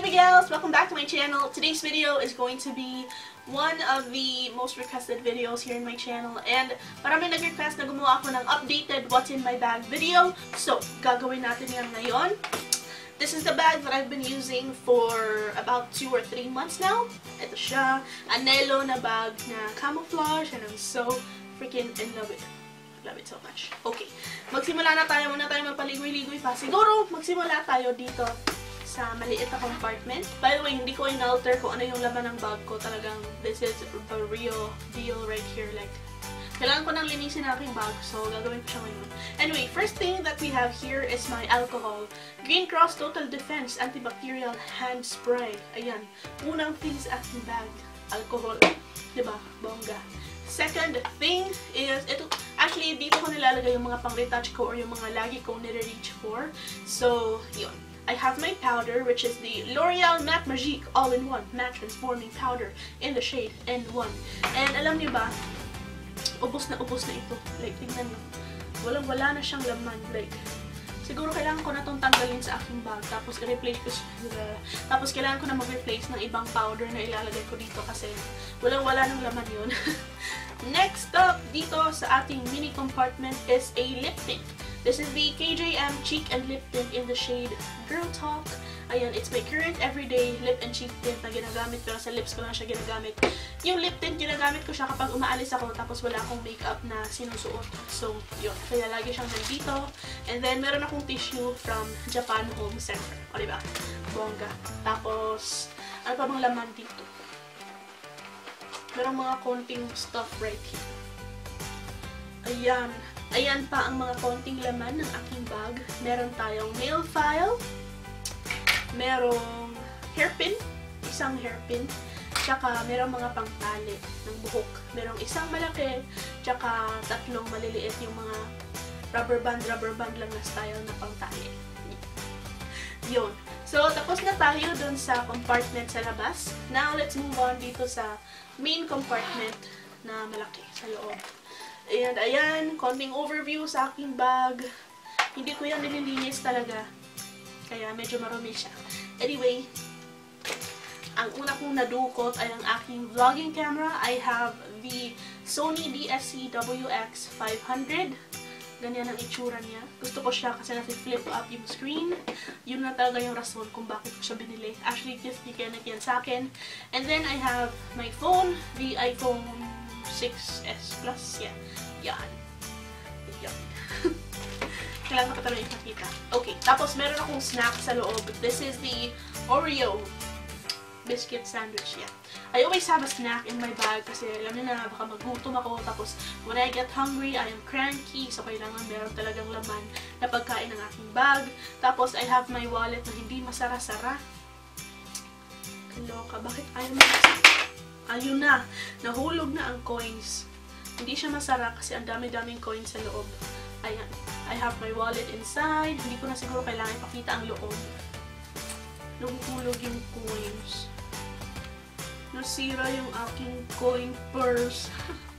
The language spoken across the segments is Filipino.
Miguels! Welcome back to my channel. Today's video is going to be one of the most requested videos here in my channel and marami nag-request na gumawa ako ng updated what's in my bag video. So, gagawin natin yan ngayon. This is the bag that I've been using for about 2 or 3 months now. Ito siya, Anelo na bag na camouflage and I'm so freaking in love with it. Love it so much. Okay, magsimula na tayo. Muna tayo magpaligoy-ligoy pa. Siguro, magsimula tayo dito sa maliit na compartment. By the way, hindi ko inalter kung ano yung laman ng bag ko. Talagang, this is the real deal right here. Like, kailangan ko nang linisin ang aking bag. So, gagawin ko siya ngayon. Anyway, first thing that we have here is my alcohol. Green Cross Total Defense Antibacterial Hand Spray. Ayan. Unang thing sa aking bag. Alcohol. Diba? Bongga. Second thing is, ito, actually, dito ko nilalagay yung mga pang-retouch ko or yung mga lagi kong nire-reach for. So, yun. I have my powder, which is the L'Oreal Matte Magique All-in-One Matte Transforming Powder in the shade N1. And alam niyo ba, ubos na ubos na ito. Like, tingnan nyo. Walang-wala na siyang laman. Like, siguro kailangan ko na itong tanggalin sa aking bag. Tapos, i-replace ko siya. Tapos, kailangan ko na mag-replace ng ibang powder na ilalagay ko dito kasi walang-wala ng laman yun. Next up, dito sa ating mini compartment is a lip tint. This is the KJM Cheek and Lip Tint in the shade Girl Talk. Ayan, it's my current everyday lip and cheek tint na ginagamit pero sa lips ko lang siya ginagamit. Yung lip tint, ginagamit ko siya kapag umaalis ako tapos wala akong makeup na sinusuot. So, yun. Kaya lagi siyang nandito. And then, meron akong tissue from Japan Home Center. O, diba? Bongga. Tapos, ano pa bang laman dito? Merong mga konting stuff right here. Ayan. Ayan pa ang mga konting laman ng aking bag. Meron tayong nail file. Merong hairpin. Isang hairpin. Tsaka merong mga pangtali ng buhok. Merong isang malaki. Tsaka tatlong maliliit yung mga rubber band, rubber band lang na style na pangtali. Yun. So, tapos na tayo dun sa compartment sa labas. Now, let's move on dito sa main compartment na malaki sa loob. And ayan, konting overview sa aking bag. Hindi ko yan nililinis talaga. Kaya medyo marumi siya. Anyway, ang una kong nadukot ay ang aking vlogging camera. I have the Sony DSC WX 500. Ganyan ang itsura niya. Gusto ko siya kasi nasi-flip up yung screen. Yun na talaga yung rason kung bakit ko siya binili. Actually, gift ni Kenneth yan sa akin. And then, I have my phone, the iPhone 6S Plus. Yeah. Yan. Yan. Kailangan ko talaga ipakita. Okay. Tapos, meron akong snack sa loob. This is the Oreo biscuit sandwich. Yeah. I always have a snack in my bag kasi alam niyo na baka magutom ako. Tapos, when I get hungry, I am cranky. So, kailangan meron talagang laman na pagkain ng aking bag. Tapos, I have my wallet na hindi masara-sara. Kaloka. Bakit ayaw mo Ayun na. Nahulog na ang coins. Hindi siya masara kasi ang dami-daming coins sa loob. Ayan. I have my wallet inside. Hindi ko na siguro kailangan ipakita ang loob. Nahuhulog yung coins. Nasira yung aking coin purse.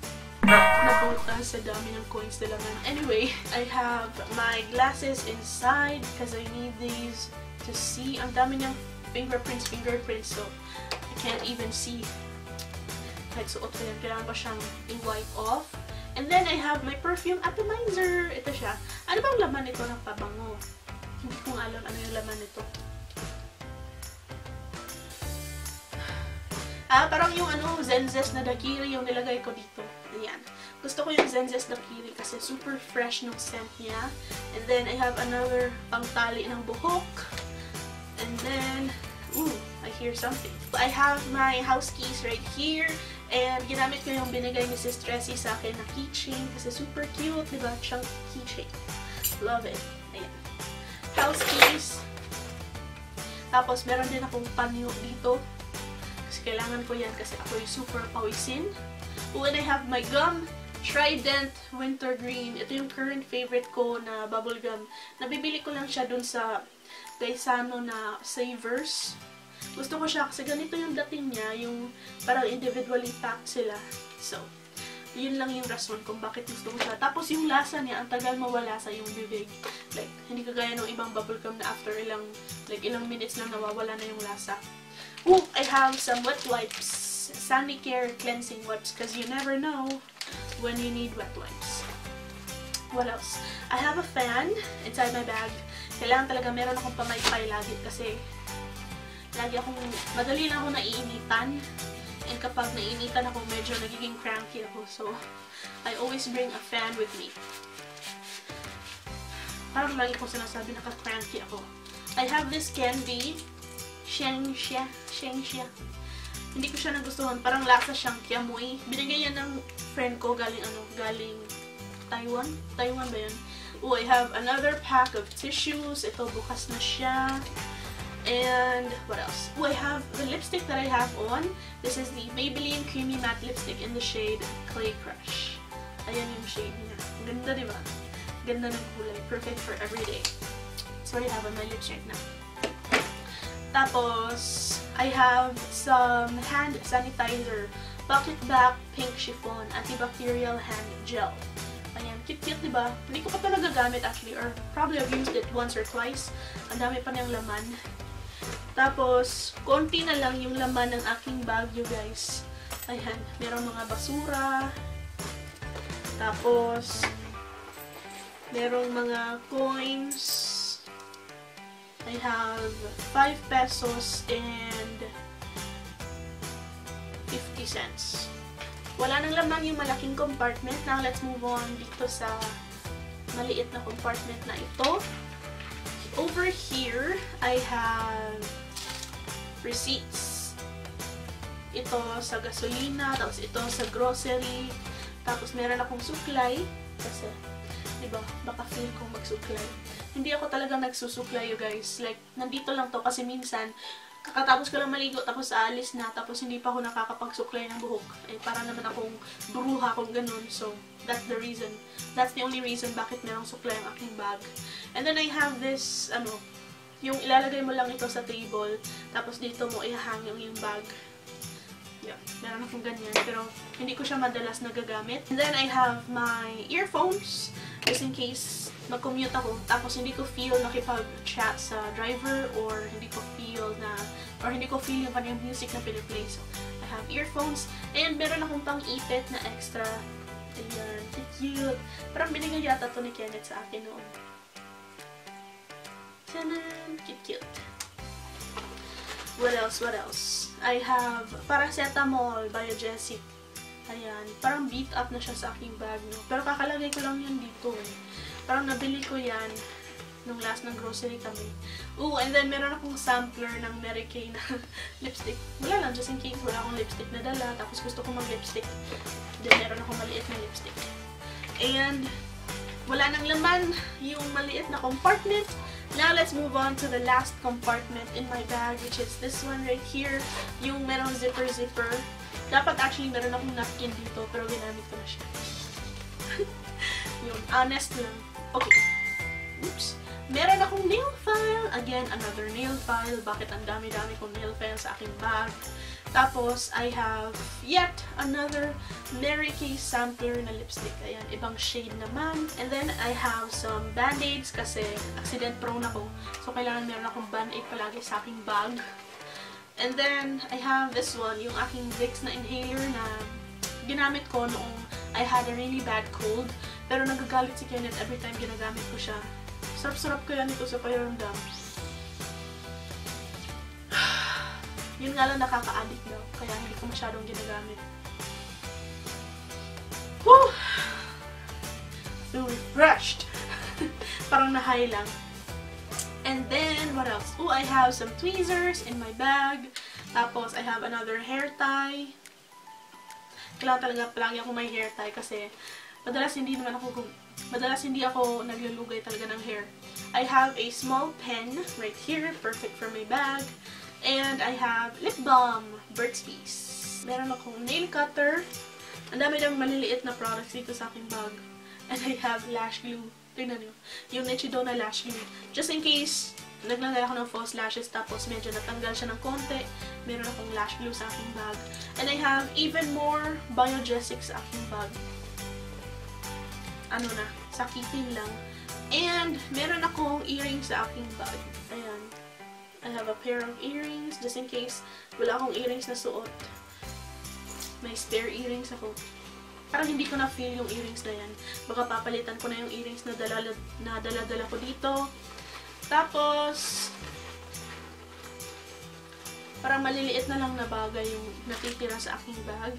Nabutas sa dami ng coins na laman. Anyway, I have my glasses inside because I need these to see. Ang dami niyang fingerprints, fingerprints. So, I can't even see kahit suot ko yan, kailangan pa siyang i-wipe off. And then, I have my perfume atomizer. Ito siya. Ano bang laman nito ng pabango? Hindi ko alam ano yung laman nito. Ah, parang yung ano, Zenzes na dakiri yung nilagay ko dito. Ayan. Gusto ko yung Zenzes dakiri kasi super fresh ng scent niya. And then, I have another pangtali ng buhok. And then, ooh, I hear something. I have my house keys right here. And ginamit ko yung binigay ni Sis Tressie sa akin na keychain kasi super cute, di ba? Chunk keychain. Love it. Ayan. House keys. Tapos, meron din akong panyo dito. Kasi kailangan ko yan kasi ako yung super pawisin. And I have my gum. Trident Wintergreen. Ito yung current favorite ko na bubble gum. Nabibili ko lang siya dun sa Gaisano na Savers. Gusto ko siya kasi ganito yung dating niya, yung parang individually packed sila. So, Yun lang yung rason kung bakit gusto ko siya. Tapos yung lasa niya, ang tagal mawala sa yung bibig. Like, hindi kagaya ng ibang bubblegum na after ilang, like ilang minutes lang nawawala na yung lasa. Ooh, I have some wet wipes. Sanicare cleansing wipes because you never know when you need wet wipes. What else? I have a fan inside my bag. Kailangan talaga meron akong pamaypay lagi kasi lagi akong, madali lang ako naiinitan. And kapag naiinitan ako, medyo nagiging cranky ako. So, I always bring a fan with me. Parang lagi ko sinasabi naka-cranky ako. I have this candy. Shengxia. Shengxia. Hindi ko siya nagustuhan. Parang lasa siyang kiamoy. Binigay yan ng friend ko galing ano, galing Taiwan? Taiwan ba yun? Oh, I have another pack of tissues. Ito, bukas na siya. And what else? Oh, I have the lipstick that I have on. This is the Maybelline Creamy Matte Lipstick in the shade Clay Crush. Ayan yung shade niya. Ganda, di ba? Ganda ng kulay. Perfect for everyday. So, I have on my lips now. Tapos, I have some hand sanitizer. Pocket Back Pink Chiffon Antibacterial Hand Gel. Ayan, cute-cute, di ba? Hindi ko pa ito nagagamit actually, or probably I've used it once or twice. Ang dami pa niyang laman. Tapos, konti na lang yung laman ng aking bag, you guys. Ayan, meron mga basura. Tapos, merong mga coins. I have 5 pesos and 50 cents. Wala nang laman yung malaking compartment. Now, let's move on dito sa maliit na compartment na ito. Over here, I have receipts. Ito sa gasolina, tapos ito sa grocery, tapos meron akong suklay, kasi, di ba, baka feel kong magsuklay. Hindi ako talaga nagsusuklay, you guys. Like, nandito lang to kasi minsan, kakatapos ko lang maligo, tapos aalis na, tapos hindi pa ako nakakapagsuklay ng buhok. Eh, para naman akong bruha kung ganun. So, that's the reason. That's the only reason bakit merong suklay ang aking bag. And then I have this, ano, yung ilalagay mo lang ito sa table, tapos dito mo ihahang yung, yung bag. Yeah, meron akong ganyan, pero hindi ko siya madalas nagagamit. And then I have my earphones, just in case mag-commute ako, tapos hindi ko feel nakipag-chat sa driver, or hindi ko feel na, or hindi ko feel yung kanyang music na piniplay. So, I have earphones, and meron akong pang-ipit na extra. Ayan, cute. Parang binigay yata to ni Kenneth sa akin noon. Tanan! Cute, cute. What else? What else? I have paracetamol biogesic. Ayan. Parang beat up na siya sa aking bag, no? Pero kakalagay ko lang yan dito, eh. Parang nabili ko yan nung last ng grocery kami. Ooh, and then meron akong sampler ng Mary Kay na lipstick. Wala lang, just in case wala akong lipstick na dala. Tapos gusto ko mag-lipstick. Then meron akong maliit na lipstick. And wala nang laman yung maliit na compartment. Now, let's move on to the last compartment in my bag, which is this one right here. Yung merong zipper-zipper. Dapat actually meron akong napkin dito, pero ginamit ko na siya. yung honest lang. Okay. Oops. Meron akong nail file. Again, another nail file. Bakit ang dami-dami kong nail file sa aking bag? Tapos, I have yet another Mary Kay sampler na lipstick. Ayan, ibang shade naman. And then, I have some band-aids kasi accident prone ako. So, kailangan meron akong band-aid palagi sa aking bag. And then, I have this one, yung aking Vicks na inhaler na ginamit ko noong I had a really bad cold. Pero nagagalit si Kenneth every time ginagamit ko siya. Sarap-sarap kaya nito sa payaramdam. Yun nga lang nakaka-addict daw. Kaya hindi ko masyadong ginagamit. Woo! Feel refreshed. Parang na-high lang. And then, what else? Oh, I have some tweezers in my bag. Tapos, I have another hair tie. Kailangan talaga palagi ako may hair tie kasi madalas hindi naman ako madalas hindi ako naglulugay talaga ng hair. I have a small pen right here, perfect for my bag. And I have lip balm, Burt's Bees. Meron akong nail cutter. Ang dami ng maliliit na products dito sa aking bag. And I have lash glue. Tingnan nyo. Yung Nichidona lash glue. Just in case naglagay ako ng false lashes tapos medyo natanggal siya ng konti. Meron akong lash glue sa aking bag. And I have even more Biogesic sa aking bag. Ano na, sakitin lang. And meron akong earrings sa aking bag. Ayan. I have a pair of earrings just in case wala akong earrings na suot. May spare earrings ako. Parang hindi ko na feel yung earrings na yan. Baka papalitan ko na yung earrings na dala-dala dala ko dito. Tapos, parang maliliit na lang na bagay yung natitira sa aking bag.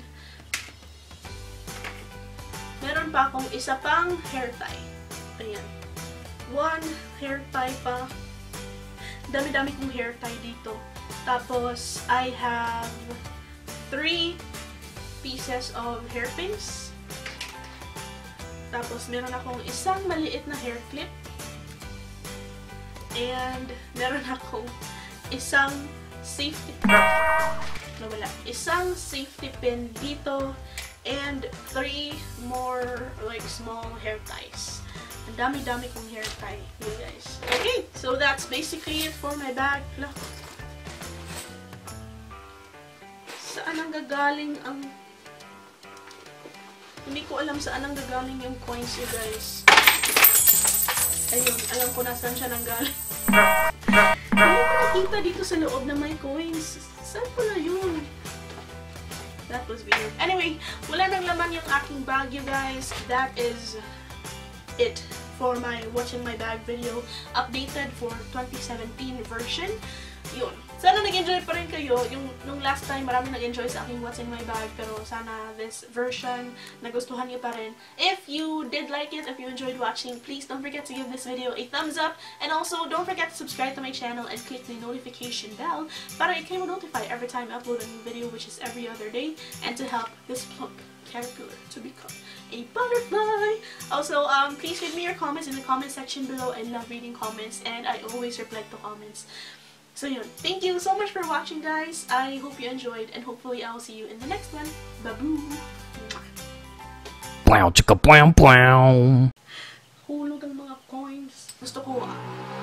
Meron pa akong isa pang hair tie. Ayan. One hair tie pa. Dami-dami kong hair tie dito. Tapos, I have three pieces of hairpins. Tapos, meron akong isang maliit na hair clip. And, meron akong isang safety pin. Nawala. Isang safety pin dito. And, three more, like, small hair ties. Ang dami-dami kong hair tie, you guys. Okay, so that's basically it for my bag. Look. Saan ang gagaling ang hindi ko alam saan ang gagaling yung coins you guys. Ayun, alam ko na saan siya nanggaling. Hindi ko nakita dito sa loob na may coins. Saan pala yun? That was weird. Anyway, wala nang laman yung aking bag, you guys. That is it for my watching my bag video updated for 2017 version. Yun. Sana nag-enjoy pa rin kayo. Yung nung last time, marami nag-enjoy sa aking What's in My Bag. Pero sana this version, nagustuhan niyo pa rin. If you did like it, if you enjoyed watching, please don't forget to give this video a thumbs up. And also, don't forget to subscribe to my channel and click the notification bell para you can notify every time I upload a new video, which is every other day. And to help this plump caterpillar to become a butterfly. Also, um, please leave me your comments in the comment section below. I love reading comments and I always reply to comments. So yun, thank you so much for watching guys. I hope you enjoyed and hopefully I'll see you in the next one. Baboo! Wow, chicka, wow, wow. Hulog ang mga coins. Gusto ko ah.